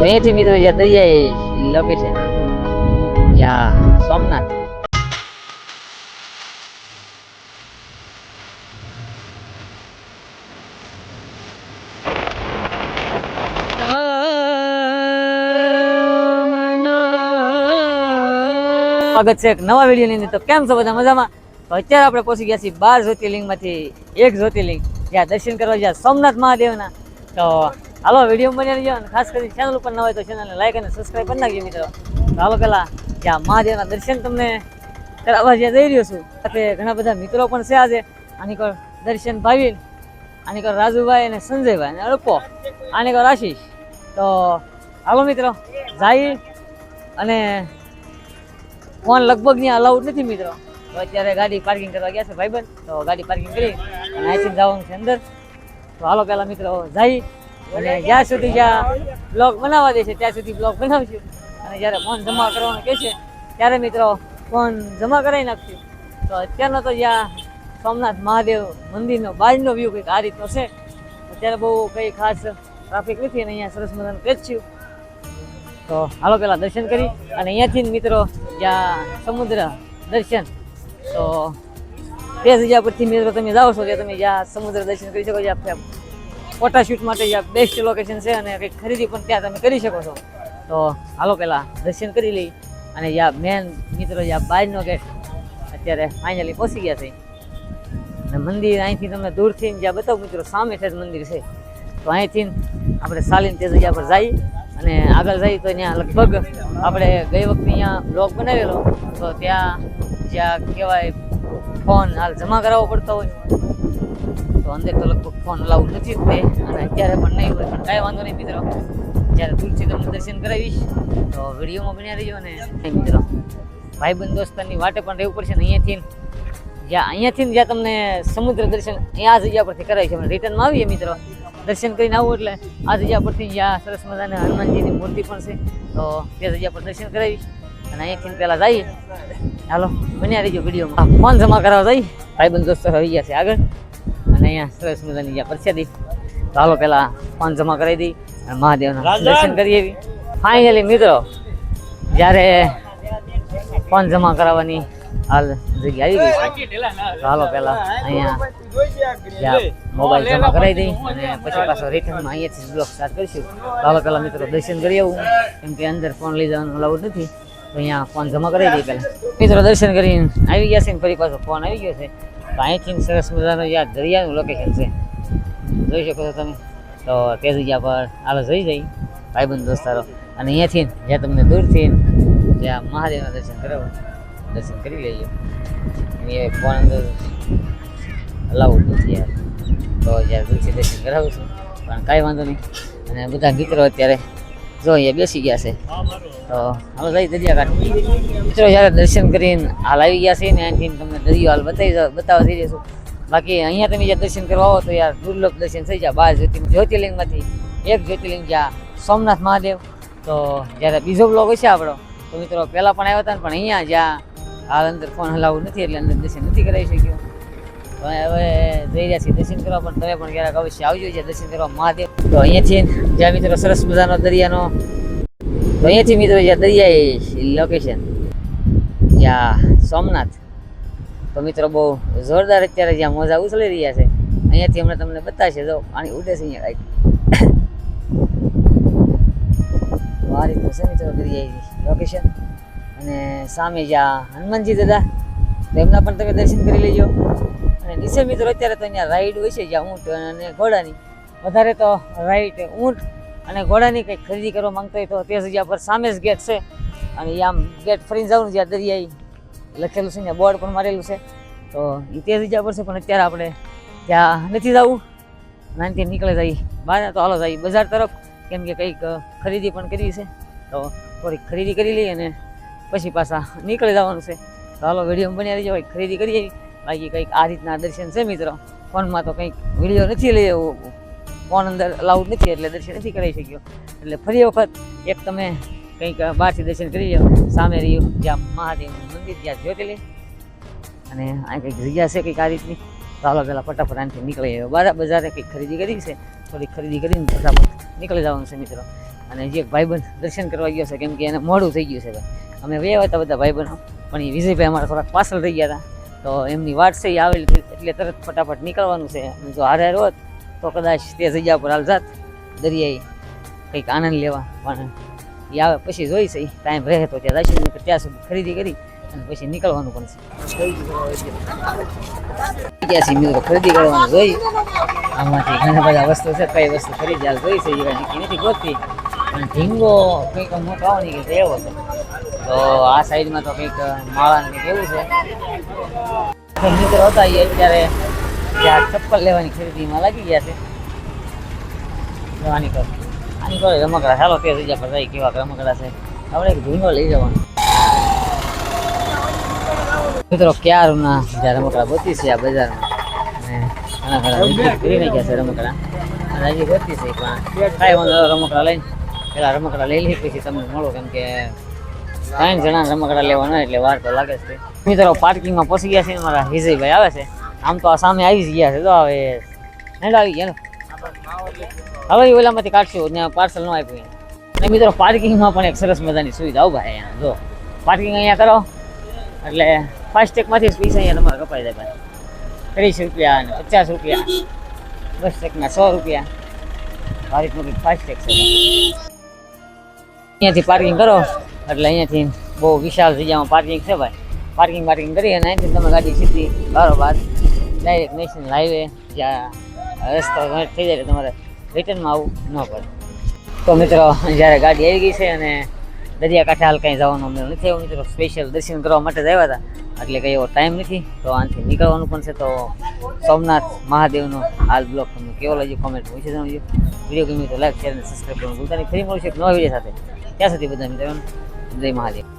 તો અહીંયાથી મિત્રો જ્યાં દરિયાએ છે. જ્યાં સોમનાથ. સ્વાગત છે એક નવા વિડીયોની અંદર. તો કેમ છો બધા મજામાં? તો અત્યારે આપણે પહોંચી ગયા છીએ બાર જ્યોતિર્લિંગમાંથી એક જ્યોતિર્લિંગ. જ્યાં દર્શન કરવા જ્યાં સોમનાથ મહાદેવના. તો હાલો, વીડિયો બની રહેજો અને ખાસ કરી ચેનલ ઉપર ન હોય તો ચેનલને લાઈક અને સબસ્ક્રાઈબ કરી નાખજો મિત્રો. હાલો પહેલાં ત્યાં મહાદેવના દર્શન તમને કરાવવા જ્યાં જઈ રહ્યો છું, સાથે ઘણા બધા મિત્રો પણ છે આજે. આની કોર દર્શન ભાવિન, આની કોર રાજુભાઈ અને સંજયભાઈ અને અળપો આની કોર આશીષ. તો હાલો મિત્રો, જાય અને ફોન લગભગ ત્યાં અલાઉડ નથી મિત્રો. તો અત્યારે ગાડી પાર્કિંગ કરવા ગયા છે ભાઈબંધ. તો ગાડી પાર્કિંગ કરી અને અહીંથી જવાનું છે અંદર. તો હાલો પહેલા મિત્રો જઈ અને જ્યાં સુધી જ્યાં બ્લોગ બનાવવા દે છે, ત્યાં સુધી બ્લોગ બનાવશું અને જ્યારે ફોન જમા કરવાનું કહે છે, ત્યારે મિત્રો ફોન જમા કરાવી નાખશું તો અત્યારનો તો જ્યાં સોમનાથ મહાદેવ મંદિરનો બહારનો વ્યૂ કંઈક આ રીતનો છે, અત્યારે બહુ કંઈ ખાસ ટ્રાફિક નથી અને અહીંયા સરસ મજાનું પેજ છે. તો હાલો પહેલાં દર્શન કરી અને અહીંયાથી મિત્રો જ્યાં સમુદ્ર દર્શન. તો તે જગ્યા પરથી મિત્રો તમે જાઓ છો કે તમે જ્યાં સમુદ્ર દર્શન કરી શકો જ્યાં ફોટા શૂટ માટે બેસ્ટ લોકેશન છે અને કંઈક ખરીદી પણ ત્યાં તમે કરી શકો છો. તો હાલો પેલા દર્શન કરી લઈ અને યા મેન મિત્રો યા બાયનો ગેટ અત્યારે ફાઇનલી પહોંચી ગયા છે. અને મંદિર અહીંથી તમને દૂરથી જ્યાં બતાવ મિત્રો, સામે છે મંદિર છે. તો અહીંથી આપણે સાલીન તે જગ્યા પર જઈએ અને આગળ જઈએ તો ત્યાં લગભગ આપણે ગઈ વખતે અહીંયા બ્લોગ બનાવેલો. તો ત્યાં જ્યાં કહેવાય ફોન હાલ જમા કરાવવો પડતો હોય. તો અંદર તો લગભગ ફોન લાવું નથી જ તે અને અત્યારે પણ નહીં હોય, પણ કાંઈ વાંધો નહીં મિત્રો. જ્યારે તુલસી તમને દર્શન કરાવીશ. તો વિડીયોમાં બન્યા રહીજો અને મિત્રો. ભાઈબંધ દોસ્તારની વાટે પણ રહેવું પડશે ને અહીંયાથી જ્યાં અહીંયાથી જ્યાં તમને સમુદ્ર દર્શન અહીંયા આ જગ્યા પરથી કરાવી છે રિટર્નમાં આવીએ મિત્રો. દર્શન કરીને આવું એટલે આ જગ્યા પરથી જ્યાં સરસ મજાના હનુમાનજીની મૂર્તિ પણ છે, તો તે જગ્યા પર દર્શન કરાવીશ. અને અહીંયાથી પહેલાં જઈએ. હાલો, બન્યા રહીજો વિડીયોમાં. ફોન જમા કરાવવા જઈ ભાઈબંધ દોસ્તો આવી ગયા છે આગળ. અહીંયા સરસ મજાની જ્યાં પ્રસાદી તો હાલો પહેલાં ફોન જમા કરાવી દઈ અને મહાદેવના દર્શન કરી એવી ફાઇનલી મિત્રો જ્યારે ફોન જમા કરાવવાની હાલ જગ્યા આવી ગઈ. ચાલો તો હાલો પહેલા અહીંયા મોબાઈલ જમા કરાવી દઈ અને પછી પાછો રિટર્નમાં અહીંયાથી બ્લોક સ્ટાર્ટ કરીશું. તો હાલો પહેલા મિત્રો દર્શન કરી આવું. કેમ કે અંદર ફોન લઈ જવાનું અલાઉડ નથી. તો અહીંયા ફોન જમા કરાવી દઈ પેલા. મિત્રો દર્શન કરીને આવી ગયા છે ને ફરી પાછો ફોન આવી ગયો છે. અહીંથી સરસ મજાનું જ્યાં દરિયાનું લોકેશન છે. જોઈ શકો છો તમે? તો તે જગ્યા પર આલો જોઈ જઈ, ભાઈબંધ દોસ્તારો. અને અહીંયાથી જ્યાં તમને દૂરથી જ્યાં મહાદેવના દર્શન કરાવો, દર્શન કરી લેજો. એ ફોન અંદર અલાઉડ નથી યાર. તો જ્યારે દૂરથી દર્શન કરાવું છું, પણ કાંઈ વાંધો નહીં. અને બધા મિત્રો અત્યારે જો, અહીંયા બેસી ગયા છે. તો હાલો, જઈ દરિયાકાંઠ. મિત્રો, જ્યારે દર્શન કરીને હાલ આવી ગયા છે ને, અહીંથી તમને દરિયો હાલ બતાવી બતાવવા જઈ રહ્યો બાકી અહીંયા તમે જ્યાં દર્શન કરવા આવો તો યાર દુર્લભ દર્શન થઈ જાય. બાર જ્યોતિ જ્યોતિર્લિંગમાંથી એક જ્યોતિર્લિંગ જ્યાં સોમનાથ મહાદેવ. તો જ્યારે બીજો બ્લોગ હશે આપણો, તો મિત્રો, પહેલાં પણ આવ્યા હતા ને, પણ અહીંયા જ્યાં હાલ અંદર ફોન હલાવવું નથી, એટલે અંદર દર્શન નથી કરાવી શક્યો. હવે જઈ રહ્યા છીએ દર્શન કરવા, પણ તમે પણ ક્યારેક અવશ્ય આવજો છે દર્શન કરવા. મહાદેવ તો અહીંયાથી જ્યાં મિત્રો સરસ મજાનો દરિયાનો તો અહીંયાથી મિત્રો જ્યાં દરિયા લોકેશન જ્યાં સોમનાથ. તો મિત્રો બહુ જોરદાર અત્યારે જ્યાં મોજા ઉછળી રહ્યા છે. અહીંયાથી હમણાં તમને બતાવશે, જો પાણી ઉડે છે અહીંયા કાંઈક મારી રીતનું મિત્રો દરિયાઈ લોકેશન અને સામે જ્યાં હનુમાનજી દાદા. તો એમના પણ તમે દર્શન કરી લેજો. અને નીચે મિત્રો અત્યારે તો અહીંયા રાઈડ હોય છે, જ્યાં ઊંટ અને ઘોડાની. વધારે તો રાઈટ ઊંટ અને ઘોડાની કંઈક ખરીદી કરવા માંગતો હોય તો તે જગ્યા પર સામે જ ગેટ છે. અને આમ ગેટ ફરીને જવાનું જ્યાં દરિયાઈ લખેલું છે ને બોર્ડ પણ મારેલું છે. તો એ તે જગ્યા પર છે, પણ અત્યારે આપણે ત્યાં નથી જવું. નાનથી નીકળે જાય, બહાર તો હાલો જાય બજાર તરફ, કેમ કે કંઈક ખરીદી પણ કરવી છે. તો થોડીક ખરીદી કરી લઈએ અને પછી પાછા નીકળી જવાનું છે. તો હાલો વીડિયો બન્યા આવી કંઈક ખરીદી કરીએ. બાકી કંઈક આ રીતના દર્શન છે, મિત્રો. ફોનમાં તો કંઈક વીડિયો નથી લઈ ફોન અંદર અલાઉડ નથી એટલે દર્શન નથી કરી શક્યો. એટલે ફરી વખત એક તમે કંઈક બહારથી દર્શન કરી લો સામે રહ્યું જ્યાં મહાદેવનું મંદિર જ્યાં જ્યોતિર્લિંગ. અને આ કંઈક જગ્યા છે કંઈક આ રીતની. ચાલો હાલો પહેલાં ફટાફટ આનાથી નીકળી જાય બારા બજારે કંઈક ખરીદી કરી છે. થોડીક ખરીદી કરીને ફટાફટ નીકળી જવાનું છે મિત્રો. અને જે ભાઈબંધ દર્શન કરવા ગયો છે. કેમ કે એને મોડું થઈ ગયું છે અમે ગયા હતા બધા ભાઈબંધો. પણ એ વિજયભાઈ અમારા થોડાક પાછળ રહી ગયા હતા. તો એમની વાટ છે એ આવેલી એટલે તરત ફટાફટ નીકળવાનું છે. જો હારે હોત તો કદાચ તે જગ્યા પર હાલ જાત દરિયાઈ કંઈક આનંદ લેવા પણ એ આવે, પછી જોઈ છે ટાઈમ રહે તો ત્યાં દર્શન ત્યાં સુધી ખરીદી કરી અને પછી નીકળવાનું પણ છે. ખરીદી કરવાનું જોઈ. આમાંથી ઘણા બધા વસ્તુ છે, કઈ વસ્તુ ખરીદી હાલ જોઈ છે, એ નીકળી નથી ગોતતી પણ ઢીંગો કંઈક મોટો આવે ને કે એવો છે. તો આ સાઈડમાં તો કંઈક માળા કંઈક એવું છે. મિત્રો હતા એ અત્યારે ત્યાં ચપ્પલ લેવાની ખરીદીમાં લાગી ગયા છે લેવાની કર આની કરો રમકડા ચાલો તે જગ્યા પર જાય કેવા રમકડા છે આપણે એક ઢીંગો લઈ જવાનો મિત્રો ક્યારના જ્યાં રમકડા ગોતી છે આ બજારમાં અને ઘણા ઘણા વિકેટ કરી નાખ્યા છે રમકડા અને હજી ગોતી છે પણ કાંઈ વાંધો નહીં, રમકડા લઈને પેલા રમકડા લઈ લઈ પછી તમને મળો કેમ કે ત્રણ જણા રમકડા લેવાના એટલે વાર તો લાગે જ છે મિત્રો પાર્કિંગમાં પહોંચી ગયા છે ને મારા વિજયભાઈ આવે છે આમ તો આ સામે આવી જ ગયા છે. તો હવે નહીં આવી ગયા ને હવે એ ઓલામાંથી કાઢશું ને પાર્સલ ન આપ્યું એને. અને મિત્રો પાર્કિંગમાં પણ એક સરસ મજાની સુવિધા ઊભા છે અહીંયા. જો પાર્કિંગ અહીંયા કરો. એટલે ફાસ્ટેગમાંથી જ પૈસા અહીંયા તમારે કપાઈ જાય ભાઈ. ત્રીસ રૂપિયા અને પચાસ રૂપિયા. બસ ટેકના સો રૂપિયા. આ રીતનું કંઈક ફાસ્ટેગ છે. અહીંયાથી પાર્કિંગ કરો. એટલે અહીંયાથી બહુ વિશાળ જગ્યામાં પાર્કિંગ છે ભાઈ. પાર્કિંગ પાર્કિંગ કરી અને અહીંથી તમે ગાડી સીધી, બારોબાર. ડાયરેક્ટ નેશનલ હાઈવે જ્યાં રસ્તો થઈ જાય તમારે રિટર્નમાં આવવું ન પડે. તો મિત્રો, જ્યારે ગાડી આવી ગઈ છે અને દરિયાકાંઠે હાલ કંઈ જવાનું અમને નથી આવ્યું મિત્રો સ્પેશિયલ દર્શન કરવા માટે જ આવ્યા હતા. એટલે કંઈ એવો ટાઈમ નથી, તો આનાથી નીકળવાનું પણ છે. તો સોમનાથ મહાદેવનો હાલ બ્લોગ તમને કેવો લાગ્યો કોમેન્ટ પૂછી જણાવજો. વીડિયો ગમ્યું તો લાઈક શેર અને સબસ્ક્રાઈબ કરવાનું ભૂલતા નહીં. ફરી મળશે એક નવા વીડિયો સાથે. ત્યાં સુધી બધા મિત્રો જય મહાદેવ.